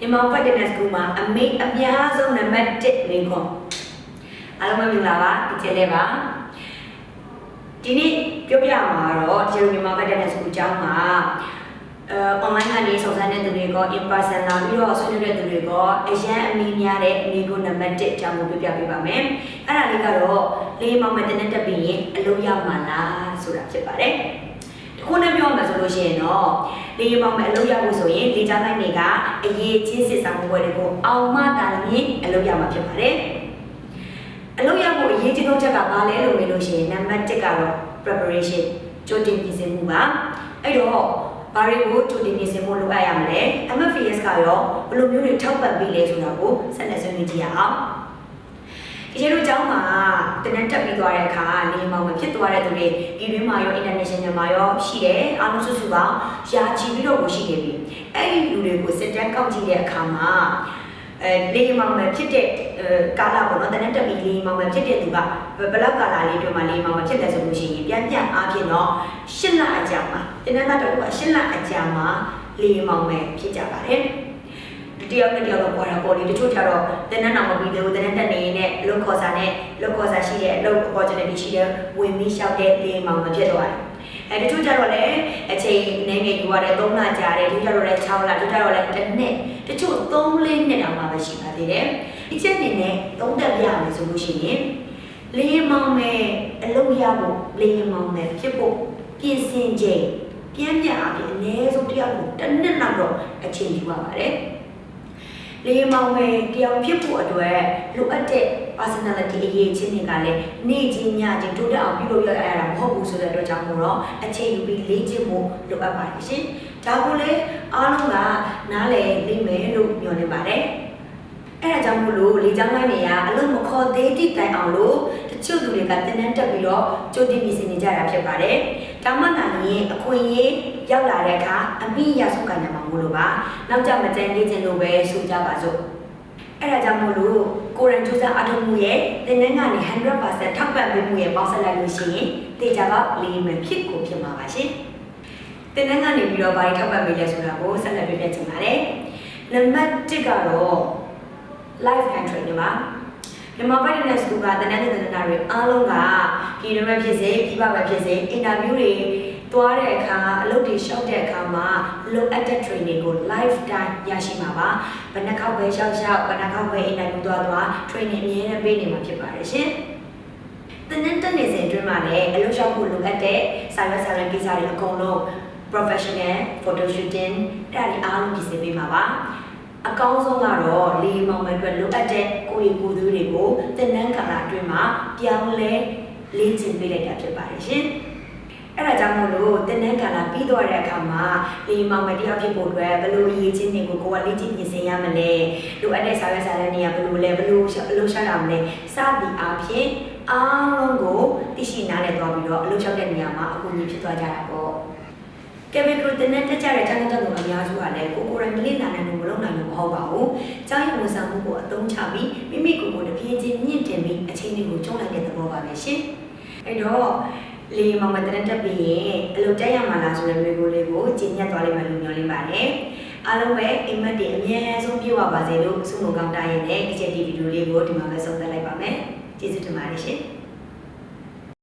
မြန်မာ Fitness School မှာအမေအများဆုံးနံပါတ်1မိခွန်းအားလုံးပဲမင်္ဂလာပါဒီချက်လေးပါဒီနေ့ပြောပြမှာတော့ဒီလိုမြန်မာ Fitness School ကျောင်းမှာအဲ online ကနေစုံစမ်းတဲ့သူတွေက in person လာပြီးတော့ဆွေးနွေးတဲ့သူတွေကအရန်အမီများတဲ့မိခွန်းနံပါတ်1အကြောင်းကိုပြောပြပေးပါမယ်အဲ့ဒါလေးကတော့လေးမောင်မဲ့တဲ့တက်ပြီးရင်အလုပ်ရမှာလားဆိုတာဖြစ်ပါတယ် ခုနပြောမှာဆိုလို့ရှိရင်တော့လေယာဉ်ပေါ်မှာအလုပ်ရဖို့ဆိုရင်လေကြောင်းလိုင်းတွေကအရေးချင်းစစ်ဆောင်ပွဲတွေကိုအောင်မတာရင်အလုပ်ရမှာဖြစ်ပါတယ်။အလုပ်ရဖို့အရေးကြီးဆုံးချက်ကဘာလဲလို့မေးလို့ရှိရင်နံပါတ်1ကတော့ preparation ကြိုတင်ပြင်ဆင်မှုပါ။အဲ့တော့ဘာတွေကိုကြိုတင်ပြင်ဆင်ဖို့လိုအပ်ရမလဲ။ MFS ကရောဘယ်လိုမျိုးတွေထောက်ပံ့ပေးလဲဆိုတာကိုဆက်လက်ဆွေးနွေးကြည့်ရအောင်။ ဒီလိုကျောင်းမှာတနက်တက်ပြီးသွားတဲ့အခါနေမောင်မဖြစ်သွားတဲ့သူတွေပြည်တွင်းမှာရော international မှာရောရှိတယ်အားလုံးစုစုပေါင်းယာချီပြီးတော့ကိုရှိနေပြီအဲ့ဒီလူတွေကိုစစ်တမ်းကောက်ကြည့်တဲ့အခါမှာအဲလေမောင်မဖြစ်တဲ့ကာလပေါ့နော်တနက်တက်ပြီးလေမောင်မဖြစ်တဲ့သူကဘယ်လောက်ကာလလေးတွင်မှာလေမောင်မဖြစ်တယ်ဆိုလို့ရှိရင်ပြန်ပြန်အားဖြင့်တော့ရှစ်လအကြာမှာတနက်သားတစ်ခုကရှစ်လအကြာမှာလေမောင်မဖြစ်ကြပါတယ် တယောက်နဲ့တယောက်တော့ပေါ်တာပေါ်လေတချို့ကျတော့တနက်နောက်မပြီးသေးဘူးတနက်တက်နေနဲ့လုတ်ခေါ်စာနဲ့လုတ်ခေါ်စာရှိတဲ့အလုပ် opportunity ရှိတဲ့ဝင်ပြီးလျှောက်တဲ့လေမောင်မဖြစ်သွားတယ်အဲတချို့ကျတော့လည်းအချိန်နည်းငယ်ယူရတယ်3လကြာတယ်တချို့ကျတော့လည်း6လတချို့ကျတော့လည်းတစ်နှစ်တချို့3လေးနှစ်တောင်မှပဲရှိပါသေးတယ်ဒီချက်အနေနဲ့သုံးသက်ပြရမယ်ဆိုလို့ရှိရင်လေမောင်မယ်အလုပ်ရဖို့လေမောင်မယ်ဖြစ်ဖို့ပြင်ဆင်ချိန်ပြင်းပြအပြင်အနည်းဆုံးတစ်ယောက်ကိုတစ်နှစ်လောက်တော့အချိန်ယူရပါတယ် လေမောင်မယ်တယောက်ဖြစ်ဖို့အတွက်လိုအပ်တဲ့ personality အရေးချင်းတွေကလည်းနေ့ချင်းညချင်းတိုးတက်အောင်ပြုလုပ်ရရတာမဟုတ်ဘူးဆိုတဲ့အတွက်ကြောင့်မို့တော့အချိန်ယူပြီးလေ့ကျင့်ဖို့လိုအပ်ပါတယ်ရှင်။ဒါကိုလည်းအားလုံးကနားလည်သိမယ်လို့ညွှန်နေပါတယ်။အဲ့ဒါကြောင့်မို့လို့လေကြောင်းလိုင်းတွေကအလုံးမခေါ်သေးတိတိုင်အောင်လို့တချို့သူတွေကတင်းတန်းတက်ပြီးတော့ကြိုတင်ပြင်ဆင်နေကြတာဖြစ်ပါတယ်။ ဒါမှသာလျှင်အခွင့်အရေးရောက်လာတဲ့အခါအမိရဆုကနိုင်မှာမို့လို့ပါ။နောက်ကြမကြမ်းနေခြင်းလို့ပဲဆိုကြပါစို့။အဲ့ဒါကြောင့်မို့လို့ကိုရန်ကျူးစာအထုံးမှုရဲ့တင်ငန်းကနေ100%ထောက်ပံ့ပေးမှုရဲ့ပေါင်းစပ်လိုက်လို့ရှိရင်တေချာကလေးမယ်ဖြစ်ကိုဖြစ်မှာပါရှင်။တင်ငန်းကနေပြီးတော့ဘာတွေထောက်ပံ့ပေးလဲဆိုတာကိုဆက်လက်ပြပြချင်ပါတယ်။နံပါတ်1ကတော့ live and training ပါ မြန်မာပြည်နယ်စကူကတနက်နေ့တနင်္လာတွေအားလုံးကဒီလိုပဲဖြစ်စေပြီးပါပဲဖြစ်စေအင်တာဗျူးတွေသွားတဲ့အခါအလုပ်တွေရှောက်တဲ့အခါမှာလိုအပ်တဲ့ training ကို live time ရရှိမှာပါဘယ်နှခေါက်ပဲရှောက်ရှောက်ဘယ်နှခေါက်ပဲအင်တာဗျူးသွားသွား training အမြဲတမ်းပေးနေမှာဖြစ်ပါတယ်ရှင်တနင်္တက်နေစဉ်အတွင်းမှာလည်းအလုပ်ရှောက်ဖို့လိုအပ်တဲ့စာရွက်စာတမ်းကိစ္စတွေအကုန်လုံး professional photo shooting အဲ့ဒါတွေအားလုံးပြင်ဆင်ပေးမှာပါ အကောင်းဆုံးကတော့လေမောင်မဲ့အတွက်လိုအပ်တဲ့ကိုယ်ရည်ကိုယ်သွေးတွေကိုတင်နန်းကာလအတွင်းမှာပြောင်းလဲလေ့ကျင့်ပေးလိုက်တာဖြစ်ပါတယ်ရှင်။အဲ့ဒါကြောင့်မို့လို့တင်နန်းကာလပြီးသွားတဲ့အခါမှာလေမောင်မဲ့တရားဖြစ်ဖို့အတွက်ဘယ်လိုရည်ချင်းတွေကိုကိုယ်ကလေ့ကျင့်ပြင်ဆင်ရမလဲ။လိုအပ်တဲ့စာရွက်စာတမ်းတွေကဘယ်လိုလဲဘယ်လိုအလုပ်ရှောက်ရမလဲစသည်အားဖြင့်အားလုံးကိုသိရှိနားလည်သွားပြီးတော့အလုပ်ရှောက်တဲ့နေရာမှာအကူအညီဖြစ်သွားကြတာပေါ့။ ကဲမီကရိုတင်နဲ့တက်ကြတဲ့တန်းတက်သူအများစုကလည်းကိုကိုယ်တိုင်မလေ့လာနိုင်လို့မလုပ်နိုင်လို့မဟုတ်ပါဘူး။ကျောင်းရဝန်ဆောင်မှုကိုအသုံးချပြီးမိမိကိုယ်ကိုယ်တပြေးချင်းမြင့်တင်ပြီးအချိန်လေးကိုကျုံးလိုက်တဲ့သဘောပါပဲရှင်။အဲ့တော့လေမောင်မတန်းတက်ပြီးရင်အလုပ်တက်ရမှာလားဆိုတဲ့မျိုးကိုလေးကိုကျင့်ညက်သွားလိမ့်မယ်လို့ညွှန်လင်းပါတယ်။အားလုံးပဲအိမ်မက်တွေအများဆုံးပြည့်ဝပါစေလို့ဆုမကောင်းတားရင်လည်းဒီချက်ဒီဗီဒီယိုလေးကိုဒီမှာပဲဆုံးသက်လိုက်ပါမယ်။ကျေးဇူးတင်ပါတယ်ရှင်။